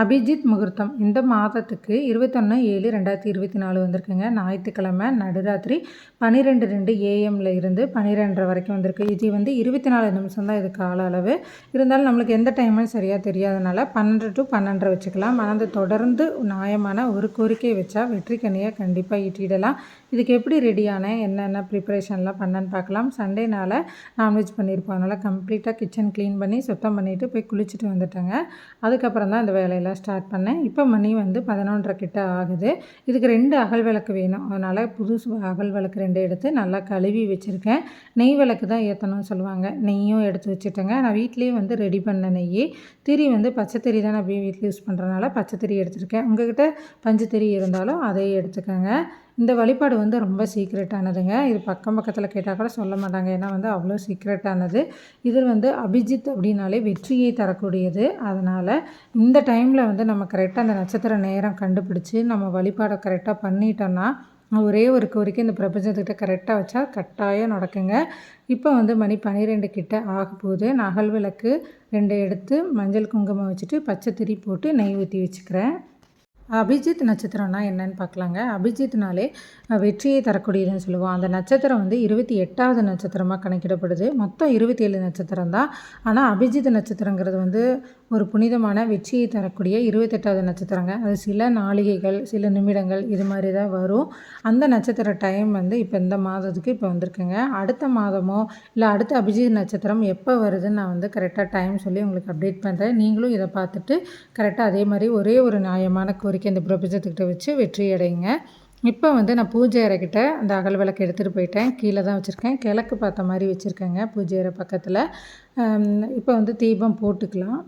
அபிஜித் முகூர்த்தம். இந்த மாதத்துக்கு இருபத்தொன்று ஏழு ரெண்டாயிரத்தி இருபத்தி நாலு வந்திருக்குங்க. ஞாயிற்றுக்கிழமை நடுராத்திரி பன்னிரெண்டு ரெண்டு ஏஎம்ல இருந்து பன்னிரெண்டரை வரைக்கும் வந்திருக்கு. இது வந்து இருபத்தி நாலு நிமிஷம் தான் இது கால அளவு. இருந்தாலும் நம்மளுக்கு எந்த டைமும் சரியாக தெரியாதனால பன்னெண்டு டு பன்னெண்டரை வச்சுக்கலாம். ஆனால் தொடர்ந்து நியாயமான ஒரு கோரிக்கை வச்சா வெற்றி கண்டிப்பாக ஈட்டிடலாம். இதுக்கு எப்படி ரெடியான என்னென்ன ப்ரிப்பரேஷன்லாம் பண்ணன்னு பார்க்கலாம். சண்டேனால் நான்வெஜ் பண்ணியிருப்போம். அதனால் கம்ப்ளீட்டாக கிச்சன் க்ளீன் பண்ணி சுத்தம் பண்ணிவிட்டு போய் குளிச்சுட்டு வந்துட்டேங்க. அதுக்கப்புறம் தான் இந்த வேலையெல்லாம் ஸ்டார்ட் பண்ணேன். இப்போ மணி வந்து பதினொன்றரை கிட்ட ஆகுது. இதுக்கு ரெண்டு அகல் விளக்கு வேணும். அதனால் புதுசு அகல் விளக்கு ரெண்டு எடுத்து நல்லா கழுவி வச்சுருக்கேன். நெய் விளக்கு தான் ஏற்றணும்னு சொல்லுவாங்க. நெய்யும் எடுத்து வச்சுட்டேங்க. நான் வீட்லேயே வந்து ரெடி பண்ண நெய் திரி வந்து பச்சை திரி தான் நான் வீட்டில் யூஸ் பண்ணுறதுனால பச்சை திரி எடுத்திருக்கேன். உங்ககிட்ட பஞ்சு திரி இருந்தாலும் அதையே எடுத்துக்கோங்க. இந்த வழிபாடு வந்து ரொம்ப சீக்ரெட்டானதுங்க இது பக்கம் பக்கத்தில் கேட்டால் கூட சொல்ல மாட்டாங்க. ஏன்னா வந்து அவ்வளோ சீக்ரெட்டானது இது வந்து அபிஜித் அப்படின்னாலே வெற்றியை தரக்கூடியது. அதனால் இந்த டைமில் வந்து நம்ம கரெக்டாக அந்த நட்சத்திர நேரம் கண்டுபிடிச்சி நம்ம வழிபாடை கரெக்டாக பண்ணிட்டோன்னா ஒரே ஒரு கோரிக்கை இந்த பிரபஞ்சத்துக்கிட்ட கரெக்டாக வச்சா கட்டாயம் நடக்குங்க. இப்போ வந்து மணி பன்னிரெண்டு கிட்ட ஆக போகுது. நகல் விளக்கு ரெண்டு எடுத்து மஞ்சள் குங்குமம் வச்சுட்டு பச்சை திரி போட்டு நெய் ஊற்றி வச்சுக்கிறேன். அபிஜித் நட்சத்திரம்னா என்னன்னு பார்க்கலாங்க. அபிஜித்னாலே வெற்றியை தரக்கூடியதுன்னு சொல்லுவோம். அந்த நட்சத்திரம் வந்து இருபத்தி எட்டாவது நட்சத்திரமாக கணக்கிடப்படுது. மொத்தம் இருபத்தி ஏழு நட்சத்திரம் தான். ஆனால் அபிஜித் நட்சத்திரங்கிறது வந்து ஒரு புனிதமான வெற்றியை தரக்கூடிய இருபத்தெட்டாவது நட்சத்திரங்க. அது சில நாளிகைகள் சில நிமிடங்கள் இது மாதிரி தான் வரும். அந்த நட்சத்திர டைம் வந்து இப்போ இந்த மாதத்துக்கு இப்போ வந்திருக்குங்க. அடுத்த மாதமோ இல்லை அடுத்த அபிஜித் நட்சத்திரம் எப்போ வருதுன்னு நான் வந்து கரெக்டாக டைம் சொல்லி உங்களுக்கு அப்டேட் பண்ணுறேன் நீங்களும் இதை பார்த்துட்டு கரெக்டாக அதே மாதிரி ஒரே ஒரு நியாயமான கோரிக்கை இந்த பிரபஞ்சத்துக்கிட்ட வச்சு வெற்றி அடையுங்க. இப்போ வந்து நான் பூஜை அறைக்கிட்ட அந்த அகல் விளக்கு எடுத்துகிட்டு போயிட்டேன். கீழே தான் வச்சுருக்கேன். கிழக்கு பார்த்த மாதிரி வச்சுருக்கேங்க பூஜை அறை பக்கத்தில். இப்போ வந்து தீபம் போட்டுக்கலாம்.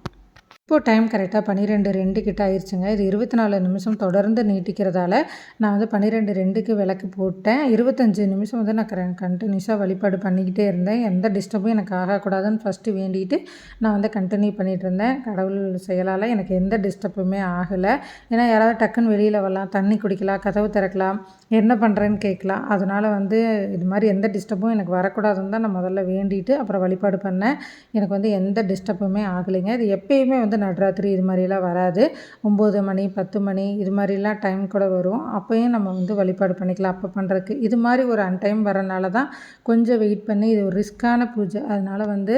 இப்போது டைம் கரெக்டாக பன்னிரெண்டு ரெண்டு கிட்ட ஆயிடுச்சுங்க இது இருபத்தி நாலு நிமிஷம் தொடர்ந்து நீட்டிக்கிறதால நான் வந்து பன்னிரெண்டு ரெண்டுக்கு விளக்கு போட்டேன். இருபத்தஞ்சி நிமிஷம் வந்து நான் கண்டினியூஸாக வழிபாடு பண்ணிக்கிட்டே இருந்தேன். எந்த டிஸ்டர்பும் எனக்கு ஆகக்கூடாதுன்னு ஃபஸ்ட்டு வேண்டிட்டு நான் வந்து கண்டினியூ பண்ணிகிட்டு இருந்தேன். கடவுள் செயலால் எனக்கு எந்த டிஸ்டர்புமே ஆகலை. ஏன்னா யாராவது டக்குன்னு வெளியில் வரலாம் தண்ணி குடிக்கலாம் கதவு திறக்கலாம் என்ன பண்ணுறேன்னு கேட்கலாம். அதனால் வந்து இது மாதிரி எந்த டிஸ்டர்பும் எனக்கு வரக்கூடாதுன்னு தான் நான் முதல்ல வேண்டிட்டு அப்புறம் வழிபாடு பண்ணேன். எனக்கு வந்து எந்த டிஸ்டர்புமே ஆகலைங்க. இது எப்பயுமே வந்து நடராத்திரி இது மாதிரிலாம் வராது. ஒம்பது மணி பத்து மணி இது மாதிரிலாம் டைம் கூட வரும். அப்போயும் நம்ம வந்து வழிபாடு பண்ணிக்கலாம். அப்போ பண்ணுறதுக்கு இது மாதிரி ஒரு அன்டைம் வரனால தான் கொஞ்சம் வெயிட் பண்ணி இது ஒரு ரிஸ்க்கான பூஜை. அதனால் வந்து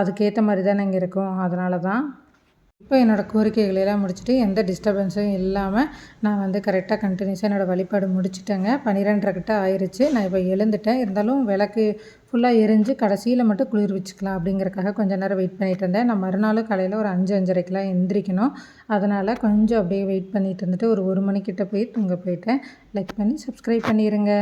அதுக்கேற்ற மாதிரி தானே இங்கே இருக்கும். அதனால தான் இப்போ என்னோடய கோரிக்கைகளெல்லாம் முடிச்சுட்டு எந்த டிஸ்டர்பன்ஸும் இல்லாமல் நான் வந்து கரெக்டாக கண்டினியூஸாக என்னோடய வழிபாடு முடிச்சுட்டேங்க. பன்னிரெண்டரை கிட்ட ஆயிடுச்சு நான் இப்போ எழுந்துட்டேன். இருந்தாலும் விளக்கு ஃபுல்லாக எரிஞ்சு கடைசியில் மட்டும் குளிர் வச்சுக்கலாம் அப்படிங்கிறக்காக கொஞ்சம் நேரம் வெயிட் பண்ணிகிட்டு இருந்தேன். நான் மறுநாள் காலையில் ஒரு அஞ்சு அஞ்சரைக்கெலாம் எந்திரிக்கணும். அதனால் கொஞ்சம் அப்படியே வெயிட் பண்ணிகிட்டு இருந்துட்டு ஒரு ஒரு மணிக்கிட்ட போய் தூங்க போயிட்டேன். லைக் பண்ணி சப்ஸ்கிரைப் பண்ணிடுங்க